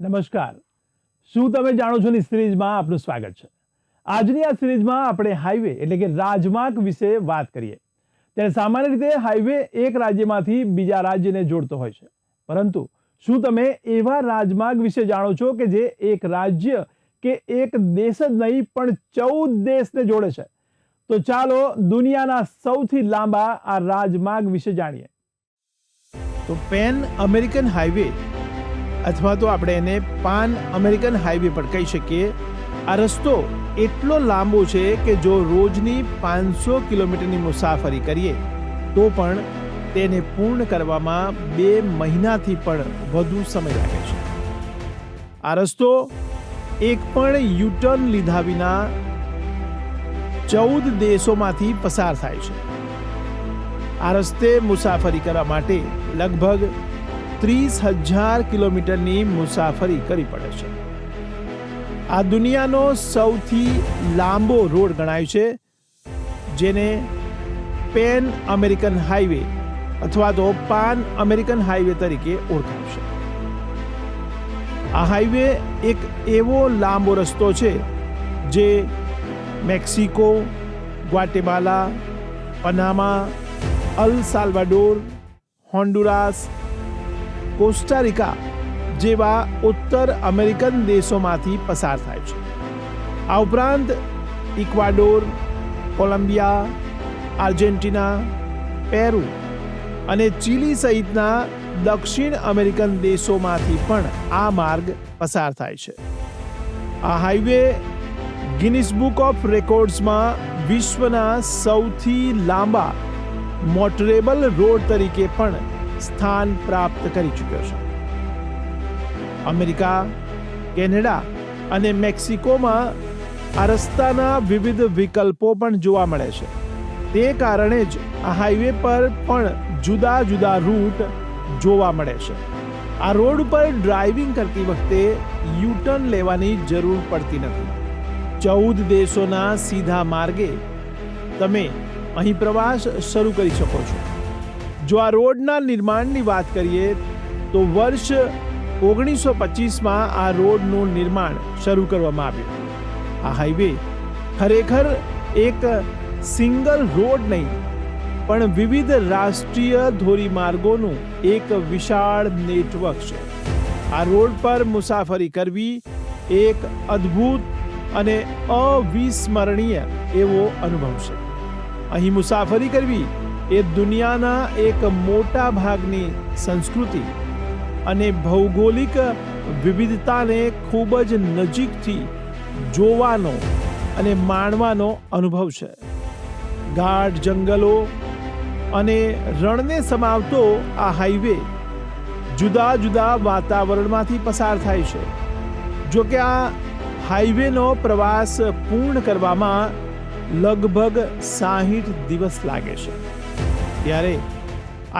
નમસ્કાર. શું તમે જાણો છો ની સિરીઝમાં? આપનું સ્વાગત છે. આજની આ સિરીઝમાં આપણે હાઈવે એટલે કે રાજમાર્ગ વિશે વાત કરીએ. ત્યારે સામાન્ય રીતે હાઈવે એક રાજ્યમાંથી બીજા રાજ્યને જોડતો હોય છે. પરંતુ શું તમે એવા રાજમાર્ગ વિશે જાણો છો કે જે એક રાજ્ય કે એક દેશ જ નહીં, પણ ચૌદ દેશને જોડે છે? તો ચાલો દુનિયાના સૌથી લાંબા આ રાજમાર્ગ વિશે જાણીએ. તો પેન અમેરિકન હાઈવે અથવા તો આપણે એને પાન અમેરિકન હાઈવે પણ કહી શકીએ. આ રસ્તો એટલો લાંબો છે કે જો રોજની પાંચસો કિલોમીટરની મુસાફરી કરીએ, તો પણ તેને પૂર્ણ કરવામાં બે મહિનાથી પણ વધુ સમય લાગે છે. આ રસ્તો એક પણ યુટર્ન લીધા વિના ચૌદ દેશોમાંથી પસાર થાય છે. આ રસ્તે મુસાફરી કરવા માટે લગભગ ત્રીસ હજાર કિલોમીટરની મુસાફરી કરવી પડે છે. આ દુનિયાનો સૌથી લાંબો રોડ ગણાય છે, જેને પેન અમેરિકન હાઈવે અથવા તો પાન અમેરિકન હાઈવે તરીકે ઓળખાય છે. આ હાઈવે એક એવો લાંબો રસ્તો છે, જે Mexico, Guatemala, Panama, El Salvador, Honduras Costa Rica જેવા ઉત્તર અમેરિકન દેશોમાંથી પસાર થાય છે. આ ઉપરાંત ઇક્વાડોર, કોલંબિયા, આર્જેન્ટિના, પેરુ અને ચીલી સહિતના દક્ષિણ અમેરિકન દેશોમાંથી પણ આ માર્ગ પસાર થાય છે. આ હાઈવે ગિનિસ બુક ઓફ રેકોર્ડ્સમાં વિશ્વના સૌથી લાંબા મોટરેબલ રોડ તરીકે પણ સ્થાન પ્રાપ્ત કરી ચૂક્યો છે. અમેરિકા, કેનેડા અને મેક્સિકોમાં આ રસ્તાના વિવિધ વિકલ્પો પણ જોવા મળે છે. તે કારણે જ આ હાઈવે પર પણ જુદા જુદા રૂટ જોવા મળે છે. આ રોડ પર ડ્રાઇવિંગ કરતી વખતે યુટર્ન લેવાની જરૂર પડતી નથી. ચૌદ દેશોના સીધા માર્ગે તમે અહીં પ્રવાસ શરૂ કરી શકો છો. જો આ રોડના નિર્માણની વાત કરીએ, તો વર્ષ ઓગણીસો પચીસમાં આ રોડનું નિર્માણ શરૂ કરવામાં આવ્યું. આ હાઈવે ખરેખર એક સિંગલ રોડ નહીં, પણ વિવિધ રાષ્ટ્રીય ધોરીમાર્ગોનું એક વિશાળ નેટવર્ક છે. આ રોડ પર મુસાફરી કરવી એક અદ્ભુત અને અવિસ્મરણીય એવો અનુભવ છે. અહીં મુસાફરી કરવી એ દુનિયાના એક મોટા ભાગની સંસ્કૃતિ અને ભૌગોલિક વિવિધતાને ખૂબ જ નજીકથી જોવાનો અને માણવાનો અનુભવ છે. ગાઢ જંગલો અને રણને સમાવતો આ હાઈવે જુદા જુદા વાતાવરણમાંથી પસાર થાય છે. જો કે આ હાઈવેનો પ્રવાસ પૂર્ણ કરવામાં લગભગ સાહીઠ દિવસ લાગે છે. ત્યારે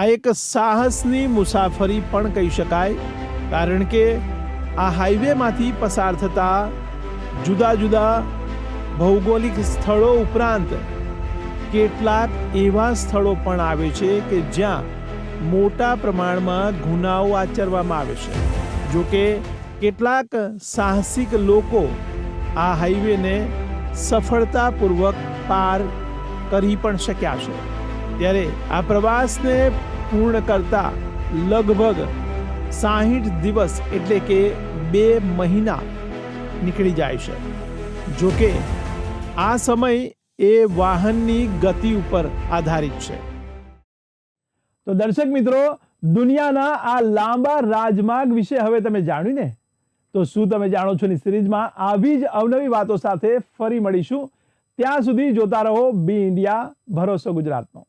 આ એક સાહસની મુસાફરી પણ કહી શકાય, કારણ કે આ હાઈવેમાંથી પસાર થતા જુદા જુદા ભૌગોલિક સ્થળો ઉપરાંત કેટલાક એવા સ્થળો પણ આવે છે કે જ્યાં મોટા પ્રમાણમાં ગુનાઓ આચરવામાં આવે છે. જો કે કેટલાક સાહસિક લોકો આ હાઈવેને સફળતાપૂર્વક પાર કરી પણ શક્યા છે. ત્યારે આ પ્રવાસને પૂર્ણ કરતા લગભગ સાહીઠ દિવસ એટલે કે બે મહિના નીકળી જાય છે. જોકે આ સમય એ વાહનની ગતિ ઉપર આધારિત છે. તો દર્શક મિત્રો, દુનિયાના આ લાંબા રાજમાર્ગ વિશે હવે તમે જાણ્યું ને તો શું તમે જાણો છો ની સિરીઝમાં આવી જ અવનવી વાતો સાથે ફરી મળીશું. ત્યાં સુધી જોતા રહો બી ઇન્ડિયા, ભરોસો ગુજરાતનો.